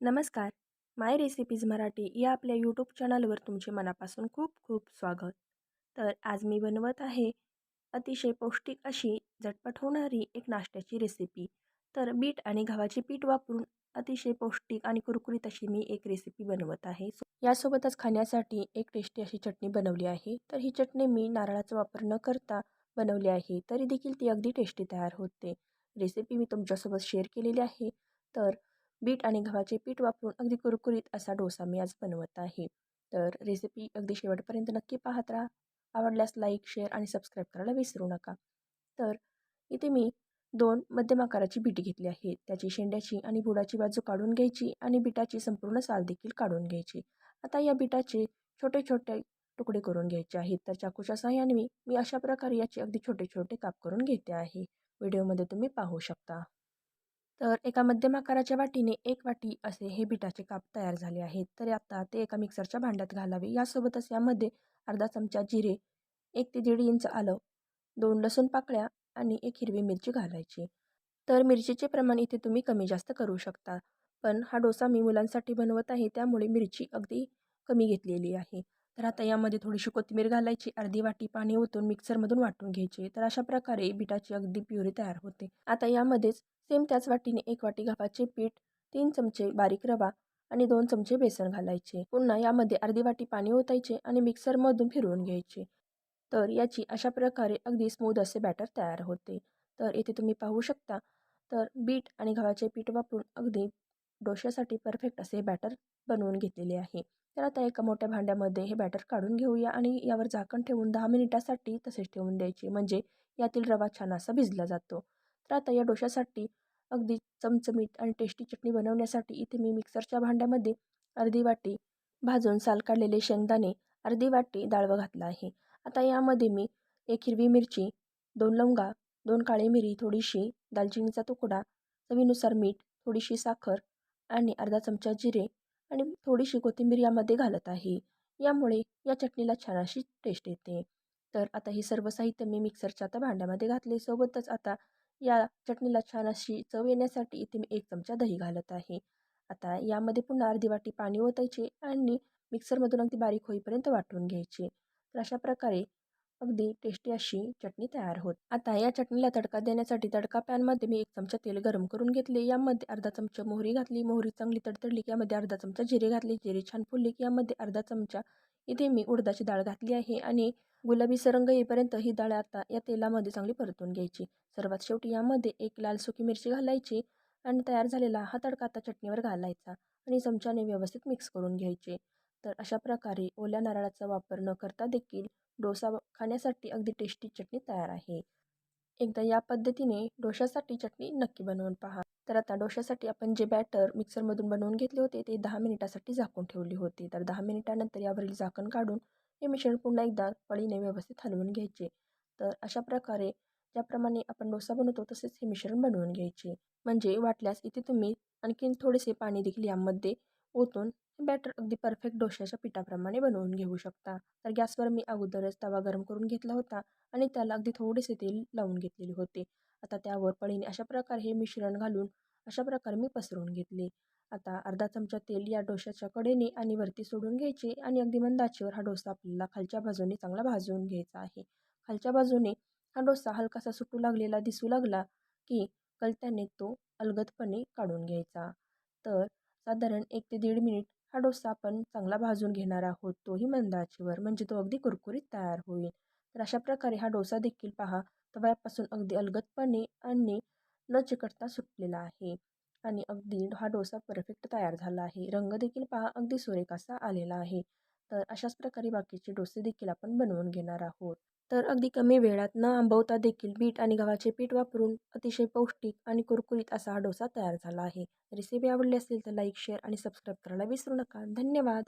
नमस्कार. माय रेसिपीज मराठी या आपल्या यूट्यूब चॅनलवर तुमचे मनापासून खूप खूप स्वागत. तर आज मी बनवत आहे अतिशय पौष्टिक अशी झटपट होणारी एक नाश्त्याची रेसिपी. तर बीट आणि गव्हाचे पीठ वापरून अतिशय पौष्टिक आणि कुरकुरीत अशी मी एक रेसिपी बनवत आहे. यासोबतच खाण्यासाठी एक टेस्टी अशी चटणी बनवली आहे. तर ही चटणी मी नारळाचा वापर न करता बनवली आहे तरी देखील ती अगदी टेस्टी तयार होते. रेसिपी मी तुमच्यासोबत शेअर केलेली आहे. तर बीट आणि गव्हाचे पीठ वापरून अगदी कुरकुरीत असा डोसा मी आज बनवत आहे. तर रेसिपी अगदी शेवटपर्यंत नक्की पाहत राहा. आवडल्यास लाईक शेअर आणि सबस्क्राईब करायला विसरू नका. तर इथे मी दोन मध्यम आकाराची बीट घेतली आहे. त्याची शेंड्याची आणि बुडाची बाजू काढून घ्यायची आणि बिटाची संपूर्ण साल देखील काढून घ्यायची. आता या बिटाचे छोटे छोटे तुकडे करून घ्यायचे आहेत. तर चाकूच्या सहाय्याने मी मी अशा प्रकारे याचे अगदी छोटे छोटे काप करून घेते आहे. व्हिडिओमध्ये तुम्ही पाहू शकता. तर एका मध्यम आकाराच्या वाटीने एक वाटी असे हे बिटाचे काप तयार झाले आहेत. तर आता ते एका मिक्सरच्या भांड्यात घालावे. यासोबतच यामध्ये अर्धा चमचा जिरे एक ते दीड इंच आलं दोन लसूण पाकळ्या आणि एक हिरवी मिरची घालायची. तर मिरचीचे प्रमाण इथे तुम्ही कमी जास्त करू शकता. पण हा डोसा मी मुलांसाठी बनवत आहे त्यामुळे मिरची अगदी कमी घेतलेली आहे. तर आता यामध्ये थोडीशी कोथिंबीर घालायची अर्धी वाटी पाणी ओतून मिक्सरमधून वाटून घ्यायचे. तर अशा प्रकारे बिटाची अगदी प्युरी तयार होते. आता यामध्येच सेम त्याच वाटीने एक वाटी गव्हाचे पीठ तीन चमचे बारीक रवा आणि दोन चमचे बेसन घालायचे. पुन्हा यामध्ये अर्धी वाटी पाणी ओतायचे आणि मिक्सरमधून फिरवून घ्यायचे. तर याची अशा प्रकारे अगदी स्मूद असे बॅटर तयार होते. तर इथे तुम्ही पाहू शकता तर बीट आणि गव्हाचे पीठ वापरून अगदी डोश्यासाठी परफेक्ट असे बॅटर बनवून घेतलेले आहे. तर आता एका मोठ्या भांड्यामध्ये हे बॅटर काढून घेऊया आणि यावर झाकण ठेवून दहा मिनिटासाठी तसेच ठेवून द्यायचे. म्हणजे यातील रवा छान असा भिजला जातो. तर आता या डोशासाठी अगदी चमचमीत आणि टेस्टी चटणी बनवण्यासाठी इथे मी मिक्सरच्या भांड्यामध्ये अर्धी वाटी भाजून साल काढलेले शेंगदाणे अर्धी वाटी डाळवं घातलं आहे. आता यामध्ये मी एक हिरवी मिरची दोन लवंगा दोन काळी मिरी थोडीशी दालचिनीचा तुकडा चवीनुसार मीठ थोडीशी साखर आणि अर्धा चमचा जिरे आणि थोडीशी कोथिंबीर यामध्ये घालत आहे. यामुळे या चटणीला छान अशी टेस्ट येते. तर आता हे सर्व साहित्य मी मिक्सरच्या आता भांड्यामध्ये घातले. सोबतच आता या चटणीला छान अशी चव येण्यासाठी इथे मी एक चमचा दही घालत आहे. आता यामध्ये पुन्हा अर्धी वाटी पाणी ओतायचे आणि मिक्सरमधून अगदी बारीक होईपर्यंत वाटून घ्यायचे. तर अशा प्रकारे अगदी टेस्टी अशी चटणी तयार होत. आता या चटणीला तडका देण्यासाठी तडका पॅनमध्ये मी एक चमचा तेल गरम करून घेतले. यामध्ये अर्धा चमचा मोहरी घातली. मोहरी चांगली तडतडली की यामध्ये अर्धा चमचा जिरे घातले. जिरे छान फुलले की यामध्ये अर्धा चमचा इथे मी उडदाची डाळ घातली आहे आणि गुलाबी सरंग येईपर्यंत ही डाळ आता या तेलामध्ये चांगली परतून घ्यायची. सर्वात शेवटी यामध्ये एक लाल सुकी मिरची घालायची आणि तयार झालेला हा तडका आता चटणीवर घालायचा आणि चमच्याने व्यवस्थित मिक्स करून घ्यायचे. तर अशा प्रकारे ओल्या नारळाचा वापर न करता देखील डोसा खाण्यासाठी अगदी टेस्टी चटणी तयार आहे. एकदा या पद्धतीने डोशासाठी चटणी नक्की बनवून पहा. तर आता डोशासाठी आपण जे बॅटर मिक्सरमधून बनवून घेतले होते ते दहा मिनिटासाठी झाकून ठेवले होते. तर दहा मिनिटानंतर यावरील झाकण काढून हे मिश्रण पुन्हा एकदा पळीने व्यवस्थित हलवून घ्यायचे. तर अशा प्रकारे ज्याप्रमाणे आपण डोसा बनवतो तसेच हे मिश्रण बनवून घ्यायचे. म्हणजे वाटल्यास इथे तुम्ही आणखीन थोडेसे पाणी देखील यामध्ये ओतून बॅटर अगदी परफेक्ट डोश्याच्या पिठाप्रमाणे बनवून घेऊ शकता. तर गॅसवर मी अगोदरच तवा गरम करून घेतला होता आणि त्याला अगदी थोडेसे तेल लावून घेतलेले होते. आता त्यावर पळीने अशा प्रकारे हे मिश्रण घालून अशा प्रकारे मी पसरवून घेतले. आता अर्धा चमचा तेल या डोशाच्या कडेने आणि वरती सोडून घ्यायचे आणि अगदी मंदाचीवर हा डोसा आपल्याला खालच्या बाजूने चांगला भाजून घ्यायचा आहे. खालच्या बाजूने हा डोसा हलकासा सुटू लागलेला दिसू लागला की कलत्याने तो अलगदपणे काढून घ्यायचा. तर साधारण एक ते दीड मिनिट हा डोसा आपण चांगला भाजून घेणार आहोत. तोही मंदाचीवर म्हणजे तो अगदी कुरकुरीत तयार होईल. तर अशा प्रकारे हा डोसा देखील पहा तव्यापासून अगदी अलगदपणे आणि न चिकटता सुटलेला आहे. आणि अगदी हा डोसा परफेक्ट तयार झाला आहे. रंग देखील पहा अगदी सुरेख असा आलेला आहे. तर अशाच प्रकारे बाकीचे डोसे देखील आपण बनवून घेणार आहोत. तर अगदी कमी वेळात न आंबवता देखील बीट आणि गव्हाचे पीठ वापरून अतिशय पौष्टिक आणि कुरकुरीत असा हा डोसा तयार झाला आहे. रेसिपी आवडली असेल तर लाईक शेअर आणि सबस्क्राईब करायला विसरू नका. धन्यवाद!